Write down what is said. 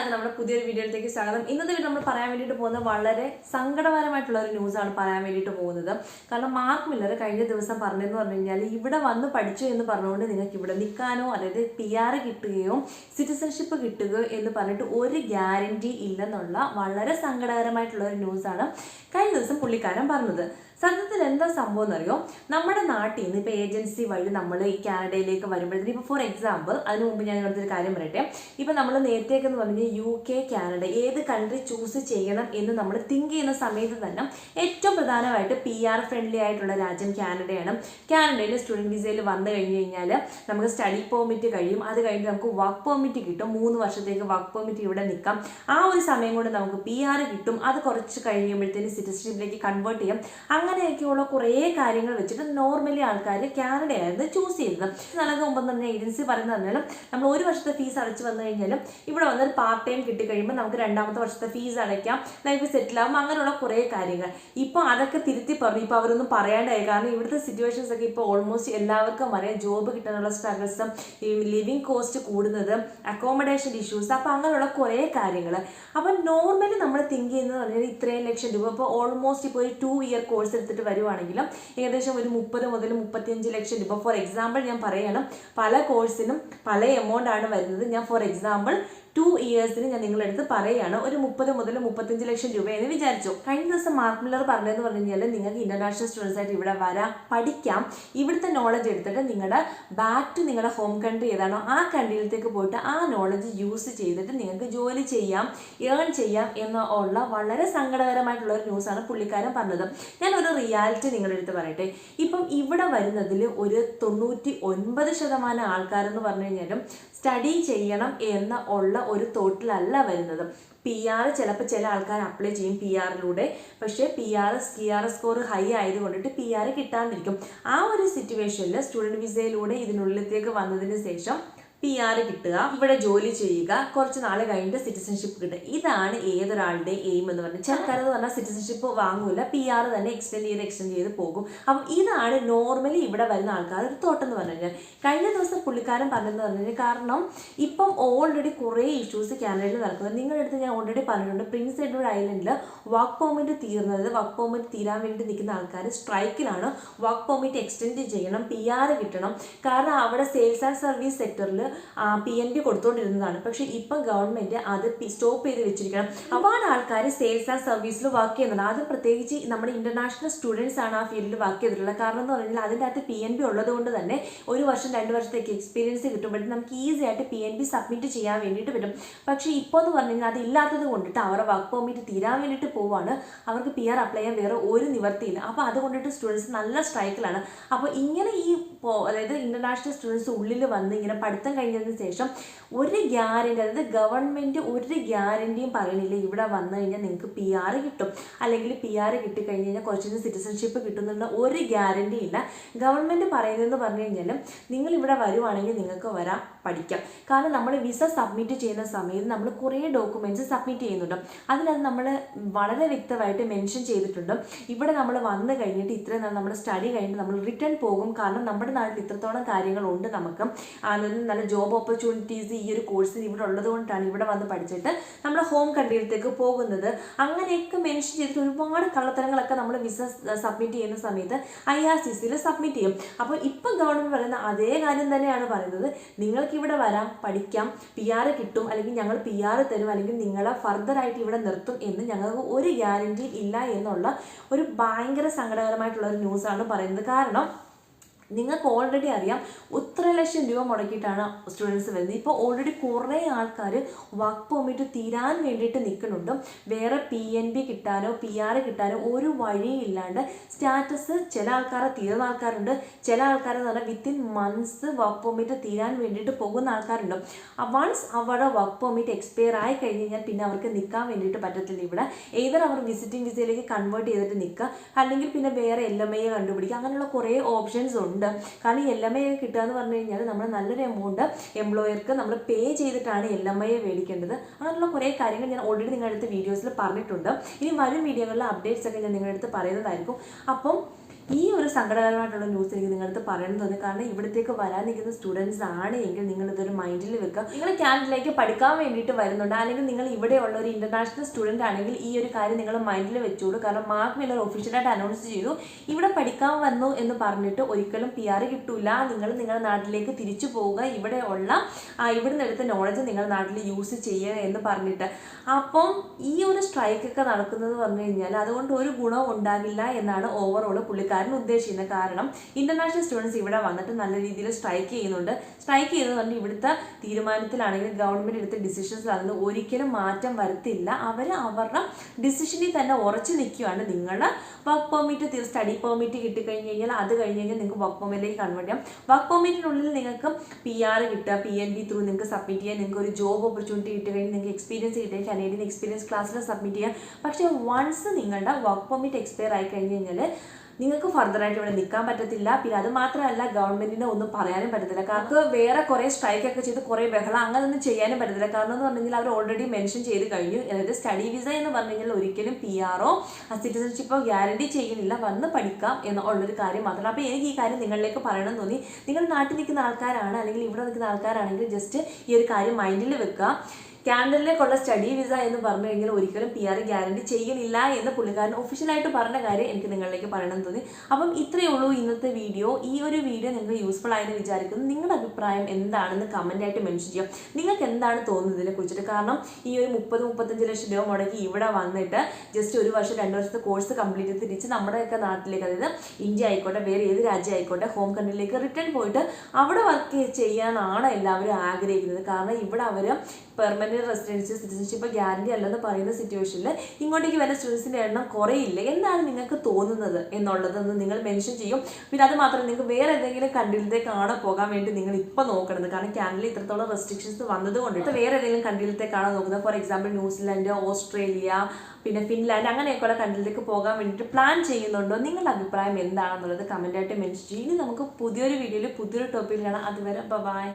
എല്ലാവർക്കും നമ്മുടെ പുതിയൊരു വീഡിയോയിലേക്ക് സ്വാഗതം. ഇന്നത്തെ വീഡിയോ നമ്മൾ പറയാൻ വേണ്ടിയിട്ട് പോകുന്നത് വളരെ സങ്കടകരമായിട്ടുള്ള ഒരു ന്യൂസാണ് പറയാൻ വേണ്ടിയിട്ട് പോകുന്നത്. കാരണം മാർക്ക് മില്ലർ കഴിഞ്ഞ ദിവസം പറഞ്ഞതെന്ന് പറഞ്ഞു കഴിഞ്ഞാൽ ഇവിടെ വന്ന് പഠിച്ചു എന്ന് പറഞ്ഞുകൊണ്ട് നിങ്ങൾക്ക് ഇവിടെ നിൽക്കാനോ അതായത് പി ആർ കിട്ടുകയോ സിറ്റിസൺഷിപ്പ് കിട്ടുകയോ എന്ന് പറഞ്ഞിട്ട് ഒരു ഗ്യാരണ്ടി ഇല്ലെന്നുള്ള വളരെ സങ്കടകരമായിട്ടുള്ള ഒരു ന്യൂസാണ് കഴിഞ്ഞ ദിവസം പുള്ളിക്കാരൻ പറഞ്ഞത്. സത്യത്തിൽ എന്താ സംഭവം എന്നറിയോ നമ്മുടെ നാട്ടിൽ നിന്ന് ഇപ്പോൾ ഏജൻസി വഴി നമ്മൾ ഈ കാനഡയിലേക്ക് വരുമ്പോഴത്തേക്ക് ഇപ്പോൾ ഫോർ എക്സാമ്പിൾ അതിന് മുമ്പ് ഞാൻ ഇവിടുത്തെ ഒരു കാര്യം പറയട്ടെ. ഇപ്പോൾ നമ്മൾ നേരത്തേക്ക് എന്ന് പറഞ്ഞാൽ യു കെ കാനഡ ഏത് കൺട്രി ചൂസ് ചെയ്യണം എന്ന് നമ്മൾ തിങ്ക് ചെയ്യുന്ന സമയത്ത് തന്നെ ഏറ്റവും പ്രധാനമായിട്ട് പി ആർ ഫ്രണ്ട്ലി ആയിട്ടുള്ള രാജ്യം കാനഡയാണ്. കാനഡയിൽ സ്റ്റുഡന്റ് വിസയിൽ വന്നു കഴിഞ്ഞ് കഴിഞ്ഞാൽ നമുക്ക് സ്റ്റഡി പെർമിറ്റ് കഴിയും. അത് കഴിഞ്ഞ് നമുക്ക് വർക്ക് പെർമിറ്റ് കിട്ടും. മൂന്ന് വർഷത്തേക്ക് വർക്ക് പെർമിറ്റ് ഇവിടെ നിൽക്കാം. ആ ഒരു സമയം കൊണ്ട് നമുക്ക് പി ആർ കിട്ടും. അത് കുറച്ച് കഴിയുമ്പോഴത്തേന് സിറ്റിസൺഷിപ്പിലേക്ക് കൺവേർട്ട് ചെയ്യാം. അങ്ങനെയൊക്കെയുള്ള കുറേ കാര്യങ്ങൾ വെച്ചിട്ട് നോർമലി ആൾക്കാർ കാനഡയായിരുന്നു ചൂസ് ചെയ്തത്. നല്ലത് മുമ്പ് തന്നെ ഏജൻസി പറയുന്നത് പറഞ്ഞാലും നമ്മൾ ഒരു വർഷത്തെ ഫീസ് അടച്ചു വന്നു കഴിഞ്ഞാലും ഇവിടെ വന്നൊരു പാർട്ട് ടൈം കിട്ടിക്കഴിയുമ്പോൾ നമുക്ക് രണ്ടാമത്തെ വർഷത്തെ ഫീസ് അടയ്ക്കാം ലൈഫ് സെറ്റിൽ ആകും അങ്ങനെയുള്ള കുറേ കാര്യങ്ങൾ. ഇപ്പോൾ അതൊക്കെ തിരുത്തി പറഞ്ഞു. ഇപ്പോൾ അവരൊന്നും പറയാണ്ടായി. കാരണം ഇവിടുത്തെ സിറ്റുവേഷൻസ് ഒക്കെ ഇപ്പോൾ ഓൾമോസ്റ്റ് എല്ലാവർക്കും അറിയാം. ജോബ് കിട്ടാനുള്ള സ്ട്രഗിൾസും ഈ ലിവിങ് കോസ്റ്റ് കൂടുന്നത് അക്കോമഡേഷൻ ഇഷ്യൂസ് അപ്പോൾ അങ്ങനെയുള്ള കുറേ കാര്യങ്ങൾ അപ്പം നോർമലി നമ്മൾ തിങ്ക് ചെയ്യുന്നത് പറഞ്ഞാൽ ഇത്രയും ലക്ഷം രൂപ. ഇപ്പോൾ ഓൾമോസ്റ്റ് ഇപ്പോൾ ഒരു ടു ഇയർ കോഴ്സ് എടുത്തിട്ട് വരുവാണെങ്കിലും ഏകദേശം ഒരു മുപ്പത് മുതൽ മുപ്പത്തിയഞ്ച് ലക്ഷം രൂപ. ഫോർ എക്സാമ്പിൾ ഞാൻ പറയണം പല കോഴ്സിനും പല എമൗണ്ട് ആണ് വരുന്നത്. ഞാൻ ഫോർ എക്സാമ്പിൾ ടു ഇയേഴ്സിന് ഞാൻ നിങ്ങളെടുത്ത് പറയുകയാണ്. ഒരു മുപ്പത് മുതൽ മുപ്പത്തഞ്ച് ലക്ഷം രൂപ എന്ന് വിചാരിച്ചു. കഴിഞ്ഞ ദിവസം മാർക്ക് മില്ലർ പറഞ്ഞതെന്ന് പറഞ്ഞു കഴിഞ്ഞാൽ നിങ്ങൾക്ക് ഇന്റർനാഷണൽ സ്റ്റുഡൻസ് ആയിട്ട് ഇവിടെ വരാം പഠിക്കാം. ഇവിടുത്തെ നോളജ് എടുത്തിട്ട് നിങ്ങളുടെ ബാക്ക് ടു നിങ്ങളുടെ ഹോം കൺട്രി ഏതാണോ ആ കൺട്രിയിലേക്ക് പോയിട്ട് ആ നോളജ് യൂസ് ചെയ്തിട്ട് നിങ്ങൾക്ക് ജോലി ചെയ്യാം ഏൺ ചെയ്യാം എന്നുള്ള വളരെ സങ്കടകരമായിട്ടുള്ള ഒരു ന്യൂസാണ് പുള്ളിക്കാരൻ പറഞ്ഞത്. ഞാൻ ഒരു റിയാലിറ്റി നിങ്ങളുടെ അടുത്ത് പറയട്ടെ. ഇപ്പം ഇവിടെ വരുന്നതിൽ ഒരു തൊണ്ണൂറ്റി ഒൻപത് ശതമാനം ആൾക്കാരെന്ന് പറഞ്ഞു കഴിഞ്ഞാലും സ്റ്റഡി ചെയ്യണം എന്ന ഉള്ള ഒരു തോട്ടിലല്ല വരുന്നത്. പി ആർ ചിലപ്പോൾ ചില ആൾക്കാർ അപ്ലൈ ചെയ്യും പി ആറിലൂടെ പക്ഷേ P R C R score high ആയതുകൊണ്ടിട്ട് P R കിട്ടാണ്ടിരിക്കും. ആ ഒരു സിറ്റുവേഷനിൽ സ്റ്റുഡന്റ് വിസയിലൂടെ ഇതിനുള്ളിലേക്ക് വന്നതിന് ശേഷം പി ആർ കിട്ടുക ഇവിടെ ജോലി ചെയ്യുക കുറച്ച് നാൾ കഴിഞ്ഞിട്ട് സിറ്റിസൺഷിപ്പ് കിട്ടുക. ഇതാണ് ഏതൊരാളുടെ എയിം എന്ന് പറഞ്ഞാൽ ചെറുക്കാരെന്ന് പറഞ്ഞാൽ സിറ്റിസൺഷിപ്പ് വാങ്ങൂല പി ആർ തന്നെ എക്സ്റ്റെൻഡ് ചെയ്ത് എക്സ്റ്റെൻഡ് ചെയ്ത് പോകും. അപ്പം ഇതാണ് നോർമലി ഇവിടെ വരുന്ന ആൾക്കാർ ഒരു തോട്ടം എന്ന് പറഞ്ഞു കഴിഞ്ഞാൽ. കഴിഞ്ഞ ദിവസം പുള്ളിക്കാരൻ പറഞ്ഞതെന്ന് പറഞ്ഞു കാരണം ഇപ്പം ഓൾറെഡി കുറേ ഇഷ്യൂസ് കാനഡയിൽ നടക്കുന്നത് നിങ്ങളുടെ അടുത്ത് ഞാൻ ഓൾറെഡി പറഞ്ഞിട്ടുണ്ട്. പ്രിൻസ് എഡ്വേർഡ് ഐലൻഡിൽ വർക്ക് പെർമിറ്റ് തീർന്നത് വർക്ക് പെർമിറ്റ് തീരാൻ വേണ്ടി നിൽക്കുന്ന ആൾക്കാർ സ്ട്രൈക്കിലാണ് വർക്ക് പെർമിറ്റ് എക്സ്റ്റെൻഡ് ചെയ്യണം പി ആർ കിട്ടണം. കാരണം അവിടെ സെയിൽസ് ആൻഡ് സർവീസ് സെക്ടറിൽ പി എൻ ബി കൊടുത്തുകൊണ്ടിരുന്നതാണ് പക്ഷേ ഇപ്പം ഗവൺമെന്റ് അത് സ്റ്റോപ്പ് ചെയ്ത് വെച്ചിരിക്കണം. ഒരുപാട് ആൾക്കാർ സെയിൽസ് ആൻഡ് സർവീസിൽ വർക്ക് ചെയ്യുന്നുണ്ട് അത് പ്രത്യേകിച്ച് നമ്മുടെ ഇന്റർനാഷണൽ സ്റ്റുഡൻസ് ആണ് ആ ഫീൽഡിൽ വർക്ക് ചെയ്തിട്ടുള്ളത്. കാരണം എന്ന് പറഞ്ഞാൽ അതിന്റെ അകത്ത് പി എൻ ബി ഉള്ളത് കൊണ്ട് തന്നെ ഒരു വർഷം രണ്ട് വർഷത്തേക്ക് എക്സ്പീരിയൻസ് കിട്ടുമ്പോഴത്തേക്കും നമുക്ക് ഈസി ആയിട്ട് പി എൻ ബി സബ്മിറ്റ് ചെയ്യാൻ വേണ്ടിയിട്ട് പറ്റും. പക്ഷേ ഇപ്പോൾ എന്ന് പറഞ്ഞു കഴിഞ്ഞാൽ അതില്ലാത്തത് കൊണ്ടിട്ട് അവരുടെ വർക്ക് പെർമിറ്റ് തീരാൻ വേണ്ടിയിട്ട് പോവാണ്. അവർക്ക് പി ആർ അപ്ലൈ ചെയ്യാൻ വേറെ ഒരു നിവർത്തിയില്ല. അപ്പോൾ അതുകൊണ്ടിട്ട് സ്റ്റുഡൻസ് നല്ല സ്ട്രൈക്കിലാണ് അപ്പോൾ ഇങ്ങനെ ഈ അതായത് ഇന്റർനാഷണൽ സ്റ്റുഡൻസ് ഉള്ളിൽ വന്ന് ഇങ്ങനെ പഠിത്തം കഴിഞ്ഞതിന് ശേഷം ഒരു ഗ്യാരണ്ടി അതായത് ഗവൺമെന്റ് ഒരു ഗ്യാരണ്ടിയും പറയണില്ല. ഇവിടെ വന്നു കഴിഞ്ഞാൽ നിങ്ങൾക്ക് പി ആർ കിട്ടും. അല്ലെങ്കിൽ പി ആർ കിട്ടിക്കഴിഞ്ഞ് കഴിഞ്ഞാൽ കുറച്ച് സിറ്റിസൺഷിപ്പ് കിട്ടുന്നുള്ള ഒരു ഗ്യാരണ്ടി ഇല്ല. ഗവൺമെന്റ് പറയുന്നതെന്ന് പറഞ്ഞു കഴിഞ്ഞാൽ നിങ്ങൾ ഇവിടെ വരുവാണെങ്കിൽ നിങ്ങൾക്ക് വരാം. പഠിക്കാം. കാരണം നമ്മൾ വിസ സബ്മിറ്റ് ചെയ്യുന്ന സമയത്ത് നമ്മൾ കുറേ ഡോക്യുമെന്റ്സ് സബ്മിറ്റ് ചെയ്യുന്നുണ്ട്. അതിനകത്ത് നമ്മൾ വളരെ വ്യക്തമായിട്ട് മെൻഷൻ ചെയ്തിട്ടുണ്ട്. ഇവിടെ നമ്മൾ വന്നു കഴിഞ്ഞിട്ട് ഇത്ര നാൾ നമ്മൾ സ്റ്റഡി കഴിഞ്ഞിട്ട് നമ്മൾ റിട്ടേൺ പോകും. കാരണം നമ്മുടെ നാട്ടിൽ ഇത്രത്തോളം കാര്യങ്ങളുണ്ട് നമുക്ക്. അതായത് നല്ല ജോബ് ഓപ്പർച്യൂണിറ്റീസ് ഈ ഒരു കോഴ്സിൽ ഇവിടെ ഉള്ളതുകൊണ്ടാണ് ഇവിടെ വന്ന് പഠിച്ചിട്ട് നമ്മൾ ഹോം കൺട്രിയിലേക്ക് പോകുന്നത്. അങ്ങനെയൊക്കെ മെൻഷൻ ചെയ്തിട്ട് ഒരുപാട് കള്ളത്തരങ്ങളൊക്കെ നമ്മൾ വിസ സബ്മിറ്റ് ചെയ്യുന്ന സമയത്ത് ഐ ആർ സി സിയിൽ സബ്മിറ്റ് ചെയ്യും. അപ്പോൾ ഇപ്പം ഗവൺമെന്റ് പറയുന്ന അതേ കാര്യം തന്നെയാണ് പറയുന്നത്. നിങ്ങൾക്ക് ഇവിടെ വരാം പഠിക്കാം പി ആർ കിട്ടും അല്ലെങ്കിൽ ഞങ്ങൾ പി ആർ തരും അല്ലെങ്കിൽ നിങ്ങളെ ഫർദർ ആയിട്ട് ഇവിടെ നിർത്തും എന്ന് ഞങ്ങൾക്ക് ഒരു ഗ്യാരണ്ടി ഇല്ല എന്നുള്ള ഒരു ഭയങ്കര സങ്കടകരമായിട്ടുള്ള ഒരു ന്യൂസാണ് പറയുന്നത്. കാരണം നിങ്ങൾക്ക് ഓൾറെഡി അറിയാം ഒത്ര ലക്ഷം രൂപ മുടക്കിയിട്ടാണ് സ്റ്റുഡൻസ് വരുന്നത്. ഇപ്പോൾ ഓൾറെഡി കുറേ ആൾക്കാർ വർക്ക് പെർമിറ്റ് തീരാൻ വേണ്ടിയിട്ട് നിൽക്കുന്നുണ്ട്. വേറെ പി എൻ ബി കിട്ടാനോ പി ആർ കിട്ടാനോ ഒരു വഴിയില്ലാണ്ട് സ്റ്റാറ്റസ് ചില ആൾക്കാരെ തീർന്ന ആൾക്കാരുണ്ട്. ചില ആൾക്കാരെന്ന് പറഞ്ഞാൽ വിത്തിൻ മന്ത്സ് വർക്ക് പെർമിറ്റ് തീരാൻ വേണ്ടിയിട്ട് പോകുന്ന ആൾക്കാരുണ്ട്. വൺസ് അവരുടെ വർക്ക് പെർമിറ്റ് എക്സ്പയർ ആയി കഴിഞ്ഞ് കഴിഞ്ഞാൽ പിന്നെ അവർക്ക് നിൽക്കാൻ വേണ്ടിയിട്ട് പറ്റത്തില്ല ഇവിടെ. ഏതർ അവർ വിസിറ്റിംഗ് വിസയിലേക്ക് കൺവേർട്ട് ചെയ്തിട്ട് നിൽക്കുക. അല്ലെങ്കിൽ പിന്നെ വേറെ എൽ എം ഐ കണ്ടുപിടിക്കുക. അങ്ങനെയുള്ള കുറേ ഓപ്ഷൻസ് ഉണ്ട്. കാരണം എൽ എം ഐ കിട്ടുക എന്ന് പറഞ്ഞു കഴിഞ്ഞാൽ നമ്മൾ നല്ലൊരു എമൗണ്ട് എംപ്ലോയർക്ക് നമ്മൾ പേ ചെയ്തിട്ടാണ് എൽ എം ഐ മേടിക്കേണ്ടത്. അങ്ങനെയുള്ള കുറേ കാര്യങ്ങൾ ഞാൻ ഓൾറെഡി നിങ്ങളുടെ അടുത്ത് വീഡിയോസിൽ പറഞ്ഞിട്ടുണ്ട്. ഇനി വരും വീഡിയോകളിലെ അപ്ഡേറ്റ്സ് ഒക്കെ ഞാൻ നിങ്ങളുടെ അടുത്ത് പറയുന്നതായിരിക്കും. അപ്പം ഈ ഒരു സങ്കടകരമായിട്ടുള്ള ന്യൂസ് എനിക്ക് നിങ്ങളടുത്ത് പറയണം തോന്നി. കാരണം ഇവിടത്തേക്ക് വരാൻ നിൽക്കുന്ന സ്റ്റുഡൻസ് ആണ് എങ്കിൽ നിങ്ങൾ ഇതൊരു മൈൻഡിൽ വെക്കുക. നിങ്ങൾ കാനഡയിലേക്ക് പഠിക്കാൻ വേണ്ടിയിട്ട് വരുന്നുണ്ട്. അല്ലെങ്കിൽ നിങ്ങൾ ഇവിടെയുള്ള ഒരു ഇന്റർനാഷണൽ സ്റ്റുഡന്റ് ആണെങ്കിൽ ഈ ഒരു കാര്യം നിങ്ങൾ മൈൻഡിൽ വെച്ചോളൂ. കാരണം മാർക്ക് മില്ലർ ഒഫീഷ്യലായിട്ട് അനൗൺസ് ചെയ്തു. ഇവിടെ പഠിക്കാൻ വന്നു എന്ന് പറഞ്ഞിട്ട് ഒരിക്കലും പി ആർ കിട്ടൂല. നിങ്ങൾ നിങ്ങളുടെ നാട്ടിലേക്ക് തിരിച്ചു പോവുക. ഇവിടെ ഉള്ള ആ, ഇവിടുന്ന് എടുത്ത നോളജ് നിങ്ങളുടെ നാട്ടിൽ യൂസ് ചെയ്യുക എന്ന് പറഞ്ഞിട്ട്. അപ്പം ഈ ഒരു സ്ട്രൈക്കൊക്കെ നടക്കുന്നത് പറഞ്ഞു കഴിഞ്ഞാൽ അതുകൊണ്ട് ഒരു ഗുണവും ഉണ്ടാകില്ല എന്നാണ് ഓവറോൾ പുള്ളിക്കാരൻ ഉദ്ദേശിക്കുന്നത് കാരണം ഇന്റർനാഷണൽ സ്റ്റുഡൻസ് ഇവിടെ വന്നിട്ട് നല്ല രീതിയിൽ സ്ട്രൈക്ക് ചെയ്യുന്നുണ്ട്. സ്ട്രൈക്ക് ചെയ്തെന്ന് പറഞ്ഞാൽ ഇവിടുത്തെ തീരുമാനത്തിലാണെങ്കിൽ ഗവൺമെന്റ് എടുത്ത ഡിസിഷൻസിലാണെന്ന് ഒരിക്കലും മാറ്റം വരുത്തില്ല. അവർ അവരുടെ ഡിസിഷനിൽ തന്നെ ഉറച്ചു നിൽക്കുകയാണ്. നിങ്ങളുടെ വർക്ക് പെർമിറ്റ് സ്റ്റഡി പെർമിറ്റ് കിട്ടിക്കഴിഞ്ഞ് കഴിഞ്ഞാൽ അത് കഴിഞ്ഞ് കഴിഞ്ഞാൽ നിങ്ങൾക്ക് വർക്ക് പെർമിറ്റിലേക്ക് കൺവേർട്ട് ചെയ്യാം. വർക്ക് പെർമിറ്റിനുള്ളിൽ നിങ്ങൾക്ക് പി ആർ കിട്ടുക. പി എൻ ബി ത്രൂ നിങ്ങൾക്ക് സബ്മിറ്റ് ചെയ്യാം. നിങ്ങൾക്ക് ഒരു ജോബ് ഓപ്പർച്യൂണിറ്റി കഴിഞ്ഞാൽ നിങ്ങൾക്ക് എക്സ്പീരിയൻസ് കിട്ടിയ കനേഡിയൻ എക്സ്പീരിയൻസ് ക്ലാസ്സിൽ സബ്മിറ്റ് ചെയ്യാം. പക്ഷേ വൺസ് നിങ്ങളുടെ വർക്ക് പെർമിറ്റ് എക്സ്പയർ ആയി കഴിഞ്ഞ് കഴിഞ്ഞാൽ നിങ്ങൾക്ക് ഫർദറായിട്ട് ഇവിടെ നിൽക്കാൻ പറ്റത്തില്ല. പിന്നെ അത് മാത്രമല്ല ഗവൺമെന്റിനെ ഒന്നും പറയാനും പറ്റത്തില്ല. കാരണം വേറെ കുറെ സ്ട്രൈക്ക് ഒക്കെ ചെയ്ത് കുറെ ബഹളം അങ്ങനെ ഒന്നും ചെയ്യാനും പറ്റത്തില്ല. കാരണം എന്ന് പറഞ്ഞാൽ അവർ ഓൾറെഡി മെൻഷൻ ചെയ്ത് കഴിഞ്ഞു. അതായത് സ്റ്റഡി വിസ എന്ന് പറഞ്ഞാൽ ഒരിക്കലും പി ആറോ സിറ്റിസൺഷിപ്പോ ഗ്യാരണ്ടി ചെയ്യുന്നില്ല. വന്ന് പഠിക്കാം എന്നുള്ളൊരു കാര്യം മാത്രമാണ് അപ്പോൾ എനിക്ക് ഈ കാര്യം നിങ്ങളിലേക്ക് പറയണം തോന്നി. നിങ്ങൾ നാട്ടിൽ നിൽക്കുന്ന ആൾക്കാരാണ് അല്ലെങ്കിൽ ഇവിടെ നിൽക്കുന്ന ആൾക്കാരാണെങ്കിൽ ജസ്റ്റ് ഈ ഒരു കാര്യം മൈൻഡിൽ വെക്കുക. കാനഡയിലേക്കുള്ള സ്റ്റഡി വിസ എന്ന് പറഞ്ഞു കഴിഞ്ഞാൽ ഒരിക്കലും പി ആർ ഗ്യാരണ്ടി ചെയ്യുന്നില്ല എന്ന് പുള്ളിക്കാരൻ ഒഫീഷ്യലായിട്ട് പറഞ്ഞ കാര്യം എനിക്ക് നിങ്ങളിലേക്ക് പറയണം തോന്നി. അപ്പം ഇത്രയേ ഉള്ളൂ ഇന്നത്തെ വീഡിയോ ഈ ഒരു വീഡിയോ നിങ്ങൾക്ക് യൂസ്ഫുൾ ആയെന്ന് വിചാരിക്കുന്നു. നിങ്ങളുടെ അഭിപ്രായം എന്താണെന്ന് കമന്റായിട്ട് മെൻഷൻ ചെയ്യാം. നിങ്ങൾക്ക് എന്താണ് തോന്നുന്നത് ഇതിനെ കുറിച്ചിട്ട്? കാരണം ഈ ഒരു മുപ്പത് മുപ്പത്തഞ്ച് ലക്ഷം രൂപ മുടക്കി ഇവിടെ വന്നിട്ട് ജസ്റ്റ് ഒരു വർഷം രണ്ട് വർഷത്തെ കോഴ്സ് കംപ്ലീറ്റ് ചെയ്ത് തിരിച്ച് നമ്മുടെയൊക്കെ നാട്ടിലേക്ക് അതായത് ഇന്ത്യ ആയിക്കോട്ടെ വേറെ ഏത് രാജ്യം ആയിക്കോട്ടെ ഹോം കൺട്രിയിലേക്ക് റിട്ടേൺ പോയിട്ട് അവിടെ വർക്ക് ചെയ്യാനാണ് എല്ലാവരും ആഗ്രഹിക്കുന്നത്. കാരണം ഇവിടെ അവർ പെർമനന്റ് റെസിഡൻസി സിറ്റിസൺഷിപ്പ് ഗ്യാരണ്ടി അല്ലെന്ന് പറയുന്ന സിറ്റുവേഷനിൽ ഇങ്ങോട്ടേക്ക് വരുന്ന സ്റ്റുഡൻസിന്റെ എണ്ണം കുറയില്ല? എന്താണ് നിങ്ങൾക്ക് തോന്നുന്നത് എന്നുള്ളതെന്ന് നിങ്ങൾ മെൻഷൻ ചെയ്യും. പിന്നെ അത് മാത്രമല്ല നിങ്ങൾക്ക് വേറെ ഏതെങ്കിലും കൺട്രിയിലത്തേക്കാണ് പോകാൻ വേണ്ടി നിങ്ങൾ ഇപ്പോൾ നോക്കണത്? കാരണം കാനഡയിൽ ഇത്രത്തോളം റെസ്ട്രിക്ഷൻസ് വന്നത് ഇപ്പോൾ വേറെ ഏതെങ്കിലും കൺട്രിയിലത്തേക്കാണോ നോക്കുന്നത്? For example New Zealand Australia പിന്നെ ഫിൻലാൻഡ് അങ്ങനെയൊക്കെയുള്ള കൺട്രിയിലേക്ക് പോകാൻ വേണ്ടിയിട്ട് പ്ലാൻ ചെയ്യുന്നുണ്ടോ? നിങ്ങളുടെ അഭിപ്രായം എന്താണെന്നുള്ളത് കമന്റായിട്ട് മെൻഷൻ ചെയ്യും. ഇനി നമുക്ക് പുതിയൊരു വീഡിയോയിൽ പുതിയൊരു ടോപ്പിക്കിലാണ് അതുവരെ ബൈ